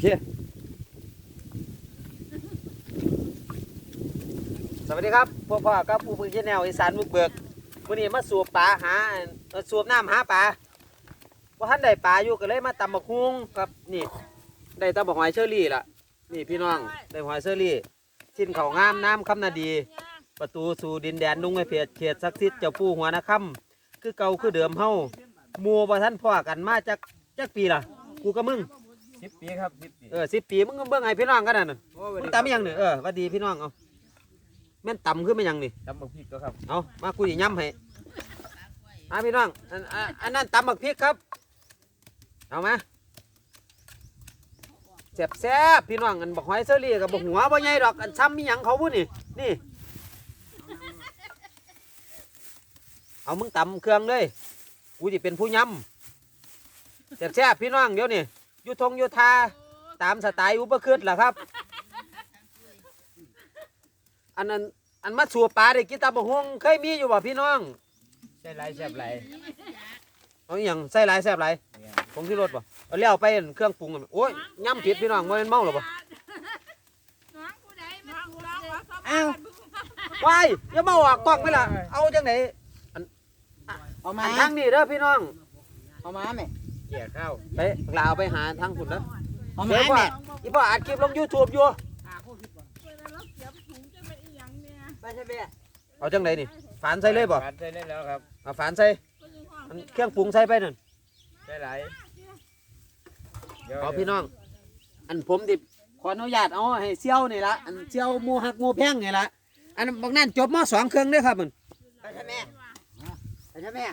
เค สวัสดีครับพ่อพ่อกับผู้พึ่งชแนลอีสานมุกเบิกวันนี้มาสูบปลาหาสูบน้ำหาปลาว่าท่านได้ปลาอยู่ก็เลยมาตำบักฮุงครับนี่ ได้ตำบักหอยเชอรี่ล่ะ นี่พี่น้องได้หอยเชอรี่ชิ้นเขางามน้ำคำนาดี ประตูสู่ดินแดนนุ่งไอเพียเขตศักดิ์สิทธิ์เจ้าปู่หัวนะคำคือเก่าคือเดิมเฮามัวบ่ท่านพ่อกันมาจากจากปีล่ะ กูกับมึง สิบปีครับสิบปีเออสิปีมึงก็เบิ่งให้พี่น้องกันนั่นน่ะโอ้มึงตำอิหยังนี่เออหว่าดีพี่น้องเอาแม่นตำขึ้นมาหยังนี่ตำบักพริกก็ครับเอามากูจะย้ำให้มาพี่น้องอันอันอันนั้นตำบักพริกครับเอามาแซ่บแซ่บๆพี่น้องอันบักหอยเซอรี่กับบักหัวบ่ใหญ่ดอกอันซ้ำมีหยังเขาบุนี่นี่เอามึงตำเครื่องเลยกูจะเป็นผู้ย้ำแซ่บแซ่บๆพี่น้องเดี๋ยวนี้อ ยุทงอยุทาตามสไตล์อุปคืดล่ะครับ อันนั้นอันมาสัวปลาได้กินตาบะฮวงเคยมีอยู่บ่พี่น้องใช่ไรแซ่บไรเอาอหย่างใส่หลายแซ่บหลายผงที่รสบ่เอาเลี้ยวไปอันเครื่องปรุงอะโอ้ยย่ำผิดพี่น้องบ่แมันเมาหรอบ่อ้าวว้ายอย่ามาออกกล้องไปล่ะเอาจังไหนเอามาอันทางนี้เด้อพี่น้องเอามาแม่ เกี่ยข้าวไปลาวไปหาทางคุณเด้อเอาเดี๋มายวว่าแม่อีพ่ออัดคลิปลง YouTube อยู่ไปใช่แม่เอาจังไหนนี่ฝานใส่เลยบ่ฝานใส่ได้แล้วครับเอาฝานใส่อันเครื่องปรุงใส่ไปนั่นใช่ไรดี๋ยวเอาพี่น้อง อันผมดิขออนุญาตเอาให้เซี่ยวนี่ละอันเซี่ยวหมูหักหมูแพงนี่ละอันบางนั่นจบมสองเครื่องเด้อครับมันไปใช่แม่ไปใช่แม่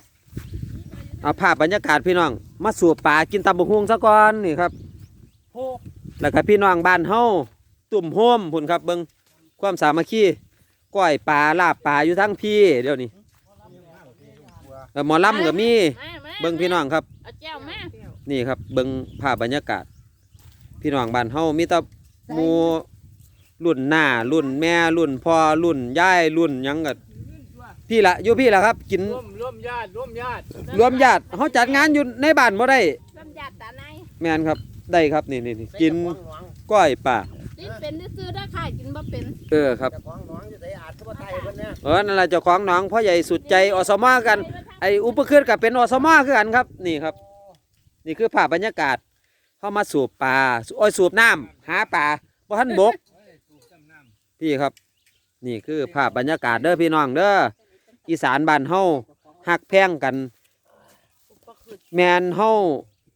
เอาภาพบรรยากาศพี่น้อง มาสูบปลากินตำบักฮวงซะก่อนนี่ครับโอ้แล้วก็พี่น้องบ้านเฮาตุ่มโฮมพุ่นครับเบิ่งความสามัคคีก้อยปลาลาบปลาอยู่ทั้งพี่เดี๋ยวนี้เออหมอลำก็มีเบิ่งพี่น้องครับ เอาแจ้วมานี่ครับเบิ่งภาพบรรยากาศ พี่น้องบ้านเฮามีแต่หมู่รุ่นหน้ารุ่นแม่รุ่นพ่อรุ่นยายรุ่นหยังก็ พี่ละอยู่พี่ละครับ กินร่วมร่วมญาติร่วมญาติรวมญาติเฮาจัดงานอยู่ในบ้านบ่ได้ ลำยัดตาในแม่นครับได้ครับนี่นี่นี่กินก้อยป่ากินเป็นซื้อๆได้ค่ะกินบ่เป็นเออครับแต่ของน้องอยู่ใส่อาจก็บ่ไทยเพิ่นเนี่ยเออนั่นแหละเจ้าของหน้องพ่อใหญ่สุดใจอสมอกัน ไออุปคืนกับเป็นอสมอคือกันครับนี่ครับ นี่คือภาพบรรยากาศ เข้ามาสูบปลาโอ้ยสูบน้ำหาปลาบ่ทันบกพี่ครับ นี่คือภาพบรรยากาศเด้อพี่น้องเด้อ อีสานบ้านเฮาหักแพงกัน แมนเฮา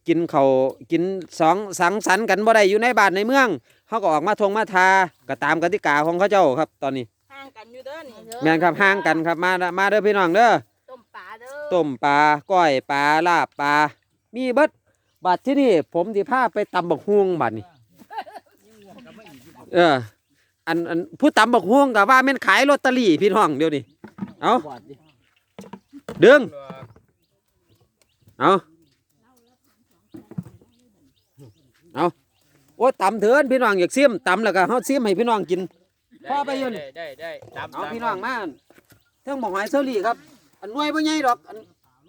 กินเขาวกินสองสังสรรค์กันบ่ได้อยู่ในบ้านในเมืองเฮาก็ออกมาทงมาทาก็ตามกติกาของเขาเจ้าครับ ตอนนี้ห่างกันอยู่เด้อนี่แมนครับห่างกันครับมามาเด้อพี่น้องเด้อต้มปลาเด้อต้มปลาก้อยปลาลาบปลามีเบิดบัดที่นี่ผมสิพาไปตำบักฮวงบัดนี้เอออันอันผู้ตำบักฮวงกับว่าแม่นขายลอตเตอรี่พี่น้องเดี๋ยวนี้ เอาบอดดิดึง เอาเอาโอ้ยตำเถินพี่น้องอยากซิมตำแล้วก็เฮาซิมให้พี่น้องกินพ่อไปอยู่นี่ได้ได้ได้ตามเอาพี่น้องมาเทิงบอกหอยเซอรี่ครับ อันหน่วยบ่ใหญ่ดอก อัน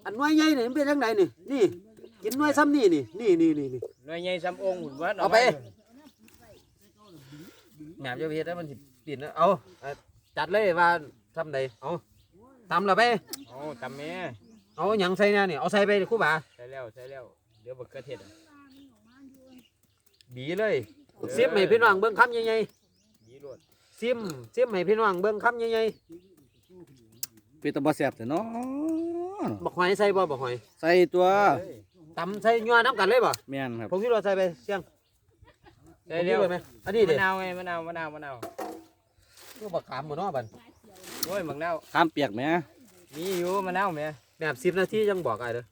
อันหน่วยใหญ่นี่มันเป็นจังไดนี่นี่กินหน่วยซ้ำนี่นี่นี่นี่นี่นี่หน่วยใหญ่ซ้ำองค์หุ่นวัดเอาไปแหนบจะไปเฮ็ดให้มันสิปิดนะเอาเอาจัดเลยว่าซ้ำใดเอา ตำและไปโอ้ตำแม่เอาหยังใส่เนี่ยนี่เอาใส่ไปครู่บ่าใช่แล้วใช่แล้วเดี๋ยวบักเกระเทศอะบีเลยซิมให้พี่น้องเบิ่งคำใหญ่ยีรวดๆซิมซิมให้พี่น้องเบิ่งคำใหญ่เป็นตะบะแสบแต่เนาะๆบักหอยใส่บ่บักหอยใส่ตัวเฮ้ยตำใส่ยัวน้ำกันเลยบ่แม่นครับผมคิดว่าใส่ไปเสียงใช่แล้วผมคิดาไหมอันนี้มะเด็ดนาวไงมะนาวมะนาวมะนาวก็บักขามหมดเนาะบัด โอ้ยมะนาวข้ามเปียกไหมมีอยู่มะนาวแม่แบบสิบนาทีจังบอกไอ้เด้อ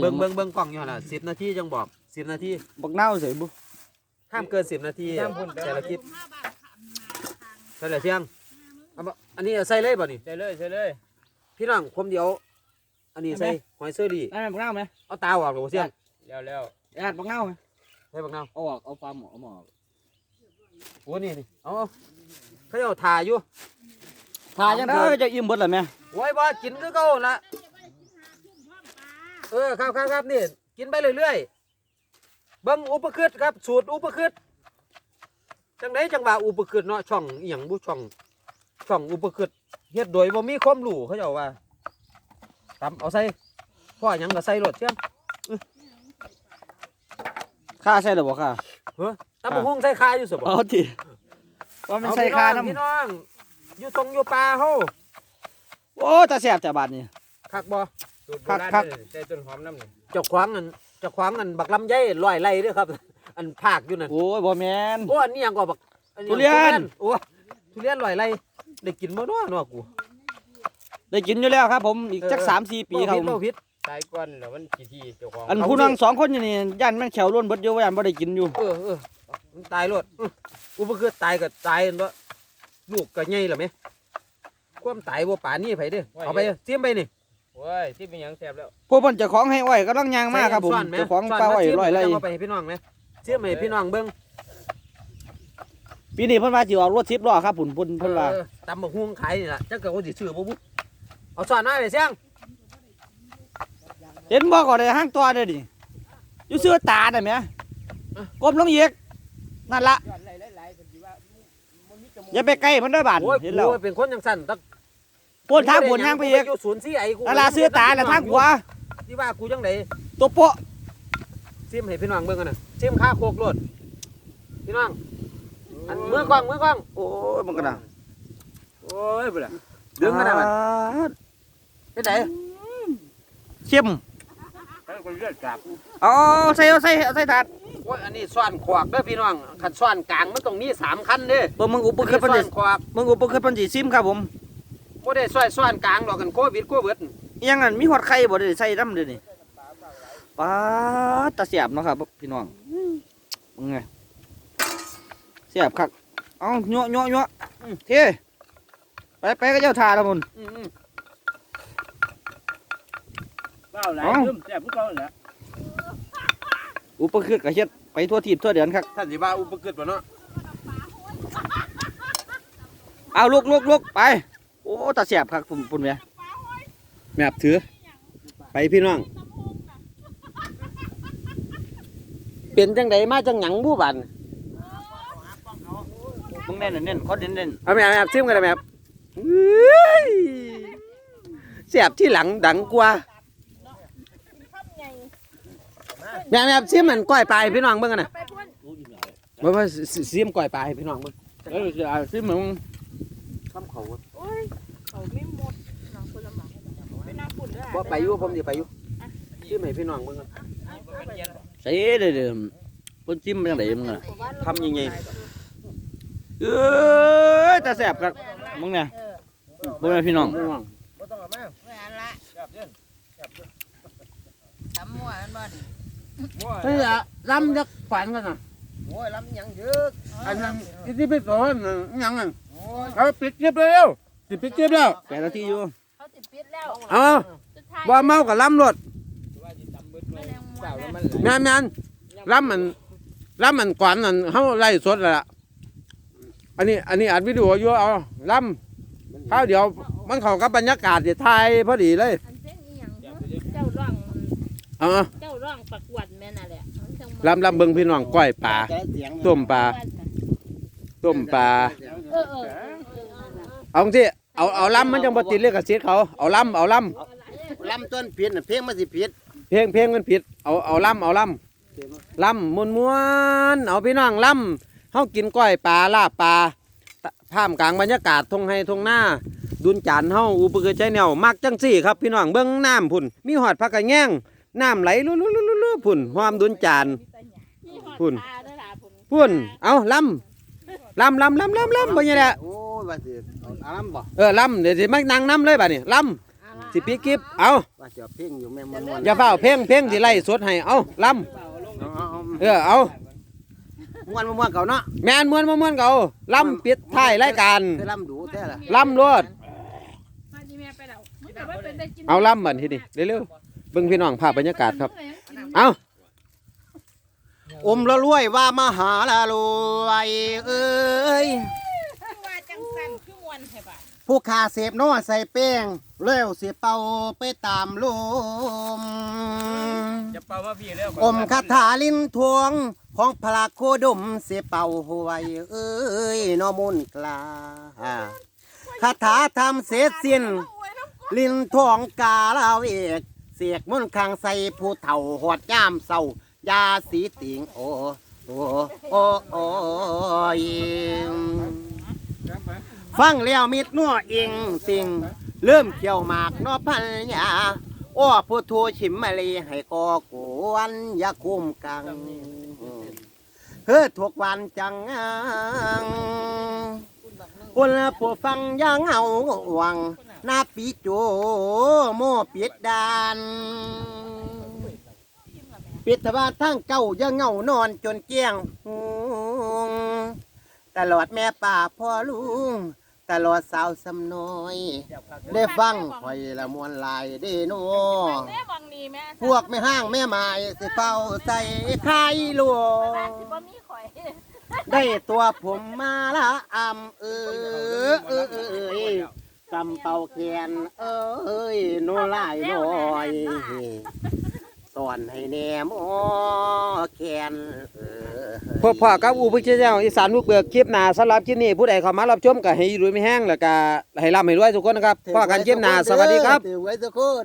เบิ่งเบิ่งเบิ่งกล่องอยู่หั่นล่ะสิบนาทีจังบอกสิบนาทีบักเน่าใส่บุห้ามเกินสิบนาทีแต่ละคลิปใส่ละเที่ยงเอาบ่อันนี้เอาใส่เลยบ่นี่ใช่เลยใช่เลยพี่น้องผมเดี๋ยว อันนี้ใส่หอยเซอรี่ได้ไหมบักเน่าไหมเอาตาออกหรือบ่เสี่ยงแล้วแล้วญาติบักเน่าไหมใส่บักนาวเอาออกเอาปลาหมอเอาหมอออกโอ้นี่นี่เอาเอาเขาเอาถ่าอยู่ ทาจังได้จะอิ่มเบิดเลยไหมโอ้ยบ่กินคือเก่าละเออครับครับครับนี่ กินไปเรื่อยๆเบิ่งอุปกฤษครับ สูตรอุปกฤษจังไดจังว่าอุปกฤษเนาะช่องอีหยังบุช่องช่องอุปกฤษเฮ็ดโดยบ่มีความรู้เขาเจ้าว่าตำเอาใส่พ่อหยังก็ใส่รถเชียงค่าใช่หรือบ่ค่าเฮ้อตำบักหุ่งใส่คาอยู่ซะบ่เอาทีว่ามันใส่ค่าน้ำพี่น้อง อยู่ตรงอยู่ป่าเฮาโอ้ตาแสบแต่บาดนี่คักบ่ สูตรโบคักราณคัก เลยใส่ต้นหอมน้ำนี่เจ้าขวางอันเจ้าขวางอันบักลำไยร้อยไร่เด้อครับ อันภาคอยู่นั่นโอ้ยบ่แม่นโอ้อันนี้หยังก็บักอัหงทุเรียน โอ้ทุเรียนร้อยไร่ได้กินบ่เนาะเนาะกูได้กินอยู่แล้วครับผมอีกจักเออสามสี่ปีครับบ่ผิดตายก่อนแล้วมันกี่ทีเจ้าของอันผู้นั่งสองคนอยู่นี่ย่านแม่งแขวล้วนเบิดอยู่ว่าย่านบ่ได้กินอยู่เออเออมันตายโลดอื้อกูบ่คือตายก็ตายเนาะ ลูกก็ใหญ่แล้วแม่ความตายบ่ป่านนี้ไผเด้อเอาไปเตรียมไปนี่โอ้ยที่เป็นหยังแสบแล้ว ผู้เพิ่นเจ้าของให้อ้อยกำลังย่างมากครับผมซ่อนแเจ้าของซ่นปลาอ้อยมร้อยไร่เาไปให้พี่น้องไหมเตรียมให้พี่น้องเบิ่งปีนี้เพิ่นว่าสิออกรถ10ล้อครับพุ่นเพิ่นเพิ่นว่าเออตำบักหุ่งขายนี่ล่ะจักก็ว่าสิซื้อบ่บุเอาซ่อนมาไปเสียงเห็นบ่ก็ได้ห้างตัวเด้อดิอยู่เสื้อตาได้ไหมกลมลงอีกนั่นละ อย่าไปใกล้เพิ่นเด้อบาดโอ้ยเห็นแล้วกูเป็นคนจังซั่นตักปวนทางปวนทางไปอีกกูอยู่ศูนย์ซีไอกูนั่นละเสื้อตาน่ะทางขวาที่ว่ากูจังไดตัวโปะซิมให้พี่น้องเบิ่งกันน่ะซิมค่าโคกโลดพี่น้องอันมือกล้องมือกล้องโอ้ยมันก็น่ะโอ้ยบ่ล่ะดึงกันน่ะมันเป็นไดเข้มให้คนเลือดกลับเอาใส่เอาใส่เอาใส่ถาด โอ้ยอันนี้ซ่อนขวากเด้อพี่น้องคันซ่อนกลางมันต้องมีสามคันเด้อเบิ่งมึงอุปกรณ์เพิ่นซ่อสินขวากมึงอุปกรณ์เพิ่นสิซิมครับผมบ่ได้ซ่อนซ่อนกลางดอกกันโควิดโควิดอิหยังนั่นมีฮอดไข่บ่ได้ใส่น้ำเด้อนี่ป๊าดตาเสียบเนาะครับพี่น้องมึงไงเสียบคักเอายั่วยั่วยั่วอื้อเทไปไปก็เจ้าทาแล้วพุ่นอืมเปล่าหลายเอ้าลืมแสบพวกเขาแหละ อุปกรณ์ก็เฮ็ดไปทั่วทีบทั่วเดือนครับๆท่านสิว่าอุปกฤษบ่เนาะเอาลุกลุกลุกไป โอ้ตาเสียบครับปุ่นปุ่นเวียแมบถือ ไปพี่น้อง เป็นจังไดมาจังหยังบูบันมึงเน้นเน้นเขาเน้นเน้นเอาแมบแมบซิมกันเลยแมบเฮ้ยเสียบที่หลังดังกว่า แมบแมบซิมมันก้อยปลายพี่น้องเบิ่งกันน่ะไปพุ่นบ่ว่าซิมก้อยปลายให้พี่น้องเบิ่งเออจะเอาซิมึงคำเขาโอ้ยเขาไม่หมดน้องคนละหมาไปนั่งปุ่นด้วยบ่ไปอยู่ผมสิไปอยู่ซิมให้พี่น้องเบิ่งกันใส่เด้อเด้อปุ่นจิ้มไปทางไหนมึงอะทำยังไงเอ้ยตาเสียบครับมึงเนี่ยมึงเนี่ยพี่น้องบ่ต้องเอามาแม่นละแสบเด้อทำมั่วมันบ่ นี่มั่วเฮ้ยอะลำจักฝันกันน่ะโอ้ยลำหยังเยอะอันนั้นที่ไปสอนน่ะอิหยังอะเอาปิดเก็บเร็วสิปิดเก็บแล้วแปดนาทีอยู่เขาติดปิดแล้วเอาสุดท้ายบ่เมากับล้ำรถว่าสิตำเบิดแมไว้ลงวันเจ้าแล้วนะมันไหลแม่นแม่นล้ำมันล้ำมันก่อนนั่นเฮาไล่สดแล้วล่ะอันนี้อันนี้อัดวิดีโออยู่เอาล้ำข้าวเดียวมันเข้ากับบรรยากาศที่ไทยพอดีเลยอันเส้นอีหยังเจ้าร่องเอาเจ้าร่องประกวดแม่น่ะแหละ ล้ำล้ำเบิ่งพี่น้องก้อยปลาต้มปลาต้มปลาเออเออเอาที่เอาเอาล้ำมันจังบ่ติดเลยกับเสียเขาเอาล้ำเอาล้ำลำต้นผิดน่ะเพลงมันสิผิดเพลงเพลงมันผิดเอาเอาล่ำเอาล่ำล่ำมวนมวนๆเอาพี่น้องล่ำเฮากินก้อยปลาลาบปลาตะท่ามกลางบรรยากาศทงไฮทงหน้าดุนจานเฮาอุปกรณ์ใจแนวมักจังสี่ครับพี่น้องเบิ่งน้ำพุ่นมีหอดผักกะแง่งน้ำไหลลุๆๆๆๆพุ่นหอมดุนจาน พุ่น พุ่น เอาล่ำล่ำล่ำล่ำล่ำล่ำบ่ยังแหละโอ้ยว่าสิเอาอาลำบ่เออล่ำเดี๋ยวสิมานั่งน้ำเลยบัดนี้ล่ำสิปีกิบเอาว่าสิเอาเพลงอยู่แม่ม่วนๆอย่าเฝ้าเพ่งเพ่งสิไล่สดให้เอาล่ำเอาเอาเออเอาๆม่วนม่วนๆเขาเนาะแมนมวนมวนมวนเก่าล่ำปิดท้ายรายการเคยลำดูแท้ล่ะล่ำรวดมาจีแม่ไปแล้วมึงแต่ว่าเป็นได้กินเอาล่ำบันทีนี้เร็วๆเบิ่งพี่น้องภาพบรรยากาศครับ เอา อมละรวยว่ามหาละรวยเอ้ยว่าจังสั่นคือมวนให้บาดผู้ขาเสพน้อใส่แป้งเร็วสิเป่าไปตามลมจะเป่ามาพี่แล้วอมคาถาลิ้นทวงของพระโคดมเสียเป่าหวยเอ้ยนอมุนกลาคาถาทำเสร็จสิ้น ลิ้นทองกาลาวเอก เสียกมนต์ข้างใส่ผู้เฒ่าหอดย่ามเศร้า ยาสีติงโอโอโอโอยฟังแล้วมิดนัวเองติงเริ่มเขียวหมากนอพันยาอ้อผู้ทูชิมมาลีให้กอกวนยาคุ้มกังเฮ้อทุกวันจังงังคนผู้ฟังยังเอาหวังหน้าปีโจโมปิดดาน ปิดทบาททั้งเก้าอยังเงานอนจนเกี้ยงหุงตลอดแม่ป่าพ่อลุง ตลอดสาวสำน้อย ได้ฟังคอยละมวนหลายเด้โนแม่วังนี้แม่พวกไม่ห้างแม่ไม้สิเฝ้าใส่ไข่หลวบ้านงสิบ่มีข่อยได้ตัวผมมาละอำเออเออเออเอยกำเป่าแขนเอ้ยโนลายน้อย สอนให้แนมอแขนเออพวกพ่อกับอูพิเจ้าอีสานลูกเบิกคลิปหน้าสำหรับคลิปนี้ผู้ใดเข้ามารับชมก็ให้อยู่ดีไม่แห้งแล้วก็ให้ร่ำให้รวยทุกคนนะครับพ่อกันคลิปหน้าสวัสดีครับ ถือไว้ทุกคน